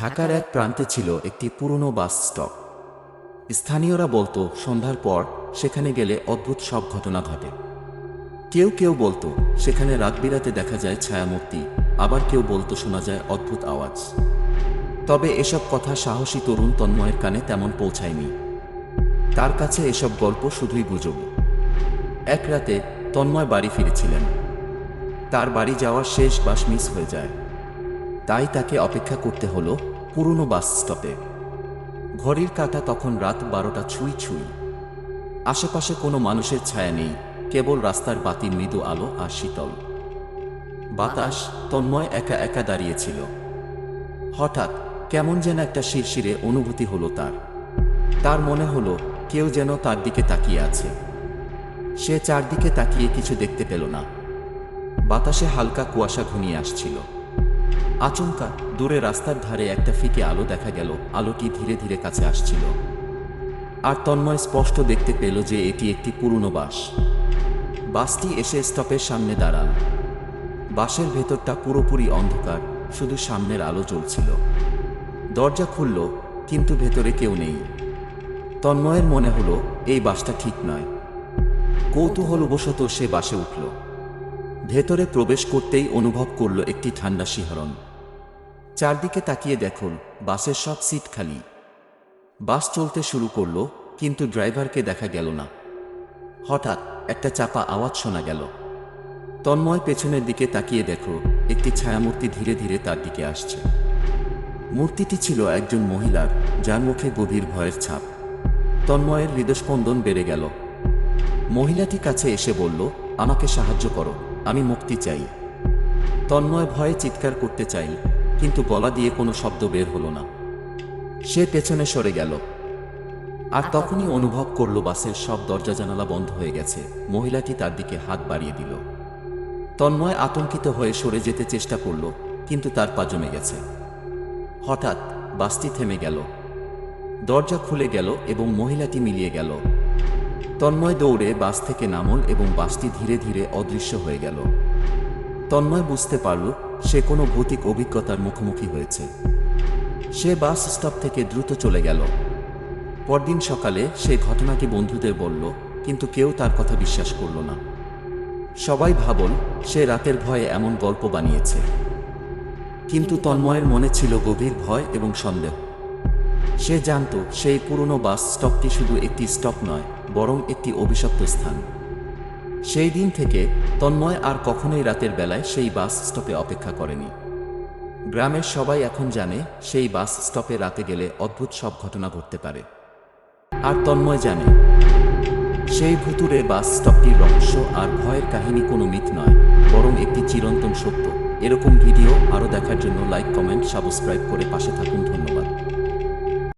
ঢাকার এক প্রান্তে ছিল একটি পুরনো বাস স্টপ। স্থানীয়রা বলতো, সন্ধ্যার পর সেখানে গেলে অদ্ভুত সব ঘটনা ঘটে। কেউ কেউ বলতো, সেখানে রাত বিরাতে দেখা যায় ছায়ামূর্তি, আবার কেউ বলতো শোনা যায় অদ্ভুত আওয়াজ। তবে এসব কথা সাহসী তরুণ তন্ময়ের কানে তেমন পৌঁছায়নি। তার কাছে এসব গল্প শুধুই গুজব। এক রাতে তন্ময় বাড়ি ফিরেছিলেন। তার বাড়ি যাওয়ার শেষ বাস মিস হয়ে যায়। তাই তাকে অপেক্ষা করতে হলো পুরনো বাস স্টপে ঘড়ির কাঁটা তখন রাত বারোটা ছুঁই ছুঁই। আশেপাশে কোনো মানুষের ছায়া নেই, কেবল রাস্তার বাতির মৃদু আলো আর শীতল। বাতাস তন্ময় একা একা দাঁড়িয়েছিল। হঠাৎ কেমন যেন একটা শিরশিরে অনুভূতি হলো তার। তার মনে হলো কেউ যেন তার দিকে তাকিয়ে আছে। সে চারদিকে তাকিয়ে কিছু দেখতে পেল না। বাতাসে হালকা কুয়াশা ঘনিয়ে আসছিল। আচমকা দূরে রাস্তার ধারে একটা ফিকে আলো দেখা গেল। আলোটি ধীরে ধীরে কাছে আসছিল। আর তন্ময় স্পষ্ট দেখতে পেল যে এটি একটি পুরনো বাস। বাসটি এসে স্টপের সামনে দাঁড়াল। বাসের ভেতরটা পুরোপুরি অন্ধকার, শুধু সামনের আলো জ্বলছিল। দরজা খুলল, কিন্তু ভেতরে কেউ নেই। তন্ময়ের মনে হলো, এই বাসটা ঠিক নয়। কৌতূহলবশত সে বাসে উঠল। ভেতরে প্রবেশ করতেই অনুভব করল একটি ঠান্ডা শিহরণ। চারদিকে তাকিয়ে দেখুন, বাসের সব সিট খালি। বাস চলতে শুরু করল, কিন্তু ড্রাইভারকে দেখা গেল না। হঠাৎ একটা চাপা আওয়াজ শোনা গেল। তন্ময় পেছনের দিকে তাকিয়ে দেখো, একটি ছায়ামূর্তি ধীরে ধীরে তার দিকে আসছে। মূর্তিটি ছিল একজন মহিলার, যার মুখে গভীর ভয়ের ছাপ। তন্ময়ের হৃদস্পন্দন বেড়ে গেল। মহিলাটি কাছে এসে বলল, আমাকে সাহায্য করো, আমি মুক্তি চাই। তন্ময় ভয়ে চিৎকার করতে চাই কিন্তু গলা দিয়ে কোনো শব্দ বের হলো না। সে পেছনে সরে গেল। আর তখনই অনুভব করল বাসের সব দরজা জানালা বন্ধ হয়ে গেছে। মহিলাটি তার দিকে হাত বাড়িয়ে দিল। তন্ময় আতঙ্কিত হয়ে সরে যেতে চেষ্টা করল, কিন্তু তার পা জমে গেছে। হঠাৎ বাসটি থেমে গেল। দরজা খুলে গেল এবং মহিলাটি মিলিয়ে গেল। তন্ময় দৌড়ে বাস থেকে নামল এবং বাসটি ধীরে ধীরে অদৃশ্য হয়ে গেল। তন্ময় বুঝতে পারল সে কোনো ভৌতিক অভিজ্ঞতার মুখোমুখি হয়েছে। সে বাস স্টপ থেকে দ্রুত চলে গেল। পরদিন সকালে সে ঘটনাকে বন্ধুদের বলল, কিন্তু কেউ তার কথা বিশ্বাস করল না। সবাই ভাবল, সে রাতের ভয়ে এমন গল্প বানিয়েছে। কিন্তু তন্ময়ের মনে ছিল গভীর ভয় এবং সন্দেহ। সে জানত, সেই পুরনো বাস স্টপটি শুধু একটি স্টপ নয়, বরং একটি অভিশপ্ত স্থান। সেই দিন থেকে তন্ময় আর কখনোই রাতের বেলায় সেই বাস স্টপে অপেক্ষা করেনি। গ্রামের সবাই এখন জানে সেই বাস স্টপে রাতে গেলে অদ্ভুত সব ঘটনা ঘটতে পারে। আর তন্ময় জানে, সেই ভুতুরে বাস স্টপটির রহস্য আর ভয়ের কাহিনী কোনো মিথ নয়, বরং একটি চিরন্তন সত্য। এরকম ভিডিও আরও দেখার জন্য লাইক কমেন্ট সাবস্ক্রাইব করে পাশে থাকুন, ধন্যবাদ।